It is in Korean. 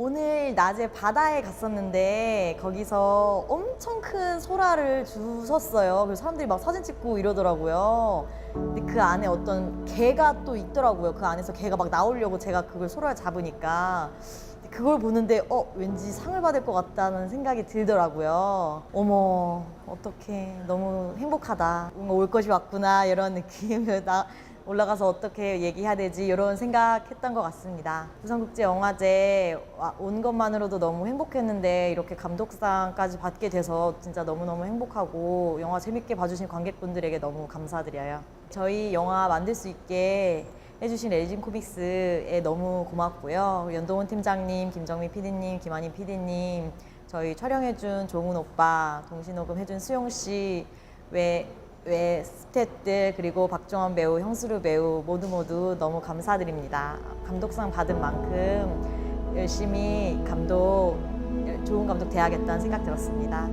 오늘 낮에 바다에 갔었는데 거기서 엄청 큰 소라를 주셨어요. 그래서 사람들이 막 사진 찍고 이러더라고요. 근데 그 안에 어떤 개가 또 있더라고요. 그 안에서 개가 막 나오려고 제가 그걸 소라를 잡으니까 그걸 보는데 어 왠지 상을 받을 것 같다는 생각이 들더라고요. 어머 어떡해 너무 행복하다. 뭔가 올 것이 왔구나 이런 느낌을 나 올라가서 어떻게 얘기해야 되지 이런 생각했던 것 같습니다. 부산국제영화제 와- 온 것만으로도 너무 행복했는데 이렇게 감독상까지 받게 돼서 진짜 너무너무 행복하고 영화 재밌게 봐주신 관객분들에게 너무 감사드려요. 저희 영화 만들 수 있게 해주신 레진 코믹스에 너무 고맙고요. 연동훈 팀장님, 김정미 PD님, 김한희 PD님, 저희 촬영해준 종훈 오빠, 동시녹음 해준 수용 씨, 외, 외 스태프들 그리고 박정원 배우, 형수루 배우 모두 모두 너무 감사드립니다. 감독상 받은 만큼 열심히 감독 좋은 감독 돼야겠다는 생각 들었습니다.